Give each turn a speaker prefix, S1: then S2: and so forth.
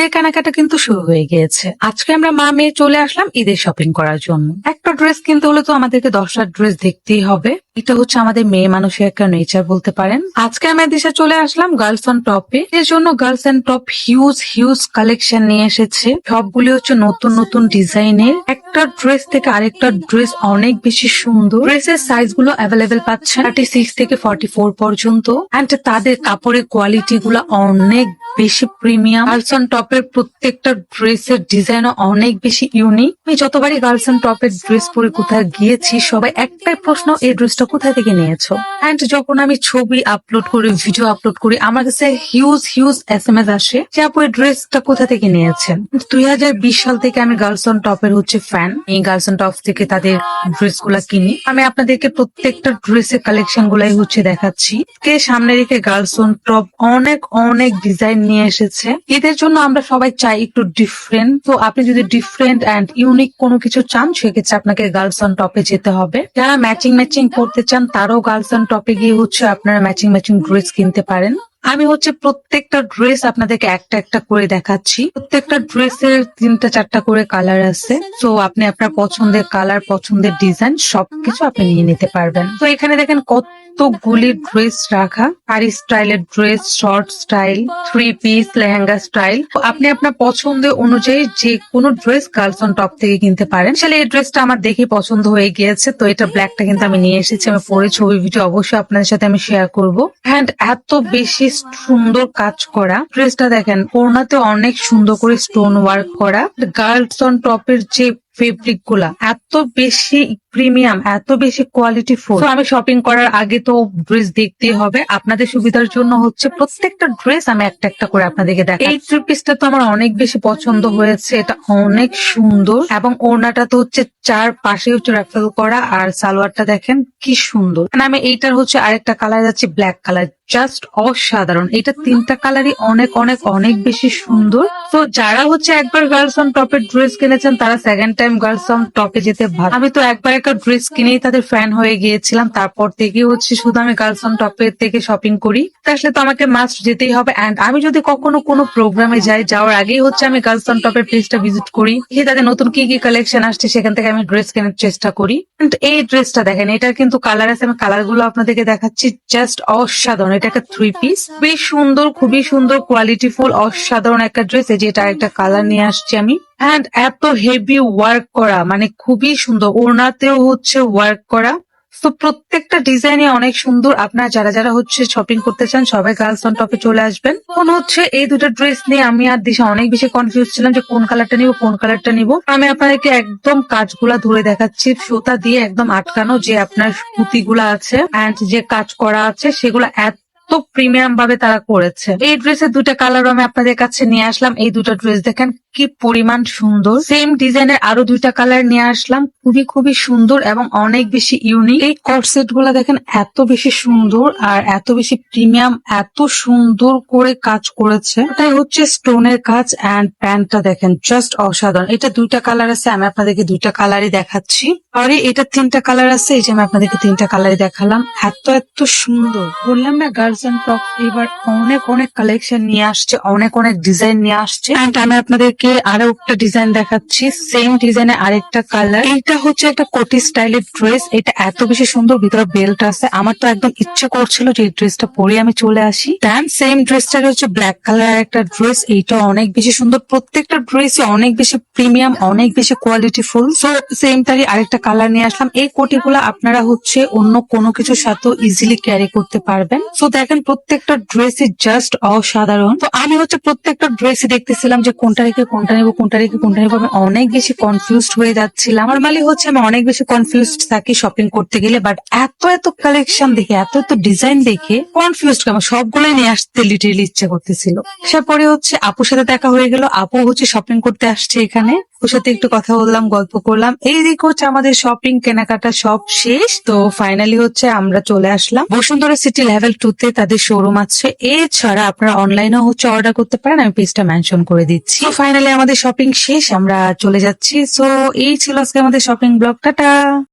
S1: ঈদের কেনাকাটা কিন্তু শুরু হয়ে গিয়েছে। আজকে আমরা মা মেয়ে চলে আসলাম ঈদের শপিং করার জন্য। একটা ড্রেস কিনতে হলে তো আমাদেরকে দশটা ড্রেস দেখতেই হবে। এটা হচ্ছে আমাদের মেয়ে মানুষের একটা নেচার বলতে পারেন। আজকে আমি দেশে চলে আসলাম গার্লস অন টপে এর জন্য girls and top huge huge collection নিয়ে এসেছে। সবগুলি হচ্ছে নতুন নতুন ডিজাইনের। একটা ড্রেস থেকে আরেকটা ড্রেস অনেক বেশি সুন্দর। ড্রেসের সাইজগুলো অ্যাভেলেবেল পাচ্ছে থার্টি সিক্স থেকে ফর্টি ফোর পর্যন্ত। অ্যান্ড তাদের কাপড়ের কোয়ালিটি গুলো অনেক বেশি প্রিমিয়াম। গার্লস অন টপের প্রত্যেকটা ড্রেসের ডিজাইনও অনেক বেশি ইউনিক আমি যতবারই গার্লস অন টপের ড্রেস পরে কোথায় গিয়েছি, সবাই একটাই প্রশ্ন, এই ড্রেসটা কোথায় থেকে নিয়েছো? অ্যান্ড যখন আমি ছবি আপলোড করি ভিডিও আপলোড করি, আমার কাছে huge huge S M S আসে যে, আপু, এই ড্রেসটা কোথা থেকে নিয়েছেন? দুই হাজার বিশ সাল থেকে আমি গার্লস অন টপের হচ্ছে ফ্যান এই গার্লস অন টপ থেকে তাদের ড্রেসগুলা কিনি। আমি আপনাদেরকে প্রত্যেকটা ড্রেসের কালেকশন গুলাই হচ্ছে দেখাচ্ছি। কে সামনে রেখে গার্লস অন টপ অনেক অনেক ডিজাইন নিয়ে এসেছে। এদের জন্য আমরা সবাই চাই একটু ডিফারেন্ট তো আপনি যদি ডিফারেন্ট অ্যান্ড ইউনিক কোনো কিছু চান, সেক্ষেত্রে আপনাকে গার্লস অন টপে যেতে হবে। যারা ম্যাচিং ম্যাচিং করতে চান, তারাও গার্লস অন টপে গিয়ে হচ্ছে আপনারা ম্যাচিং ম্যাচিং ড্রেস কিনতে পারেন। আমি হচ্ছে প্রত্যেকটা ড্রেস আপনাদেরকে একটা একটা করে দেখাচ্ছি। প্রত্যেকটা ড্রেসের তিনটা চারটা করে কালার আছে। তো আপনি আপনার পছন্দের কালার পছন্দের ডিজাইন সবকিছু আপনি নিয়ে নিতে পারবেন। তো এখানে দেখেন কতগুলি ড্রেস রাখা। পারি স্টাইলের dress short style three piece lehenga style আপনি আপনার পছন্দ অনুযায়ী যে কোনো ড্রেস অন টপ থেকে কিনতে পারেন। আসলে এই ড্রেসটা আমার দেখে পছন্দ হয়ে গিয়েছে, তো এটা ব্ল্যাকটা কিন্তু আমি নিয়ে এসেছি। আমি পরে ছবি ভিডিও অবশ্যই আপনাদের সাথে আমি শেয়ার করব। অ্যান্ড এত বেশি সুন্দর কাজ করা। ড্রেসটা দেখেন, ওড়নাতে অনেক সুন্দর করে স্টোন ওয়ার্ক করা গার্লস অন টপের যে ফেব্রিকগুলা। এত বেশি প্রিমিয়াম এত বেশি কোয়ালিটি ফুল আমি শপিং করার আগে তো ড্রেস দেখতেই হবে। আপনাদের সুবিধার জন্য হচ্ছে প্রত্যেকটা ড্রেস আমি একটা একটা করে আপনাদেরকে দেখাই এই থ্রি পিসটা তো আমার অনেক বেশি পছন্দ হয়েছে। এটা অনেক সুন্দর। এবং ওড়নাটা তো হচ্ছে চার পাশে হচ্ছে রেফেল করা। আর সালোয়ারটা দেখেন কি সুন্দর। আমি এইটার হচ্ছে আরেকটা কালার যাচ্ছে ব্ল্যাক কালার জাস্ট অসাধারণ। এটা তিনটা কালারই অনেক অনেক অনেক বেশি সুন্দর। তো যারা হচ্ছে একবার গার্লস অন টপের ড্রেস কিনেছেন, তারা সেকেন্ড টাইম গার্লস অন টপে যেতে ভালো আমি তো একবার একটা ড্রেস কিনেই তাদের ফ্যান হয়ে গিয়েছিলাম, তারপর থেকে হচ্ছে শুধু আমি গার্লস অন টপের থেকে শপিং করি। আসলে তো আমাকে মাস্ট যেতেই হবে অ্যান্ড আমি যদি কখনো কোনো প্রোগ্রামে যাই, যাওয়ার আগেই হচ্ছে আমি গার্লস অন টপের পেজটা ভিজিট করি। যে তাদের নতুন কি কি কালেকশন আসছে সেখান থেকে আমি ড্রেস কেনার চেষ্টা করি। এই ড্রেসটা দেখেন, এটার কিন্তু কালার আছে, আমি কালারগুলো আপনাদেরকে দেখাচ্ছি জাস্ট অসাধারণ, এটা একটা থ্রি পিস বেশ সুন্দর, খুবই সুন্দর কোয়ালিটি ফুল অসাধারণ একটা ড্রেস এই যে এটা একটা কালার নিয়ে আসছি আমি। অ্যান্ড এত হেভি ওয়ার্ক করা মানে খুবই সুন্দর। ওড়নাতেও হচ্ছে ওয়ার্ক করা। তো প্রত্যেকটা ডিজাইনে অনেক সুন্দর। আপনারা যারা যারা হচ্ছে শপিং করতে চান, সবাই গার্লস অন টপে চলে আসবেন। কোন হচ্ছে এই দুটো ড্রেস নিয়ে আমি আর দিশা অনেক বেশি কনফিউজ ছিলাম যে কোন কালারটা নিব, কোন কালারটা নিব। আমি আপনাদেরকে একদম কাজগুলা ধরে দেখাচ্ছি। সুতা দিয়ে একদম আটকানো যে আপনার পুঁতিগুলা আছে অ্যান্ড যে কাজ করা আছে, সেগুলো এত প্রিমিয়াম ভাবে তারা করেছে। এই ড্রেসের দুটা কালার আমি আপনাদের কাছে নিয়ে আসলাম। এই দুটো ড্রেস দেখেন কি পরিমাণ সুন্দর। সেম ডিজাইনের আরও দুইটা কালার নিয়ে আসলাম। খুবই খুবই সুন্দর এবং অনেক বেশি ইউনিক এই কটসেটগুলা দেখেন এত বেশি সুন্দর আর এত বেশি প্রিমিয়াম এত সুন্দর করে কাজ করেছে। এটাই হচ্ছে স্টোনের কাজ অ্যান্ড প্যান্টটা দেখেন জাস্ট অসাধারণ। এটা দুইটা কালার আছে, আমি আপনাদেরকে দুইটা কালারই দেখাচ্ছি। আরে, এটা তিনটা কালার আছে, এই যে আমি আপনাদেরকে তিনটা কালারই দেখালাম। এত এত সুন্দর। বললাম না গার্লস অ্যান্ড টপ এবার অনেক অনেক কালেকশন নিয়ে আসছে, অনেক অনেক ডিজাইন নিয়ে আসছে। অ্যান্ড আমি আপনাদেরকে আরও একটা ডিজাইন দেখাচ্ছি সেম ডিজাইনে আরেকটা কালার এটা হচ্ছে একটা কোটি স্টাইলের ড্রেস এটা এত বেশি সুন্দর, ভিতরে বেল্ট আছে। আমার তো একদম ইচ্ছে করছিল যে এই ড্রেসটা পরে আমি চলে আসি। দেন সেম ড্রেসটার হচ্ছে ব্ল্যাক কালার একটা ড্রেস এইটা অনেক বেশি সুন্দর। প্রত্যেকটা ড্রেসই অনেক বেশি প্রিমিয়াম অনেক বেশি কোয়ালিটি ফুল সো সেম তারই আরেকটা কালার নিয়ে আসলাম। এই কোটিগুলো আপনারা হচ্ছে অন্য কোনো কিছুর সাথেও ইজিলি ক্যারি করতে পারবেন। তো দেখেন, প্রত্যেকটা ড্রেসই জাস্ট অসাধারণ। তো আমি হচ্ছে প্রত্যেকটা ড্রেসই দেখতেছিলাম যে কোনটা রেখে কোনটা নেব, কোনটা রেখে কোনটা নেব। আমি অনেক বেশি কনফিউজড হয়ে যাচ্ছিলাম। আমার নর্মালি হচ্ছে আমি অনেক বেশি কনফিউজড থাকি শপিং করতে গেলে বাট এত এত কালেকশন দেখে, এত এত ডিজাইন দেখে কনফিউজড আমার সবগুলোই নিয়ে আসতে লিটারেলি ইচ্ছে করতেছিল। আসার পরে হচ্ছে আপুর সাথে দেখা হয়ে গেল। আপু হচ্ছে শপিং করতে আসছে এখানে। ওর সাথে একটু কথা বললাম গল্প করলাম। এইদিকে হচ্ছে আমাদের শপিং কেনাকাটা সব শেষ। তো ফাইনালি হচ্ছে আমরা চলে আসলাম। বসুন্ধরা সিটি লেভেল টু তে তাদের শোরুম আছে। এছাড়া আপনারা অনলাইনেও হচ্ছে অর্ডার করতে পারেন। আমি পেজটা মেনশন করে দিচ্ছি। ফাইনালি আমাদের শপিং শেষ আমরা চলে যাচ্ছি। সো এই ছিল আজকে আমাদের শপিং ব্লগ টাটা!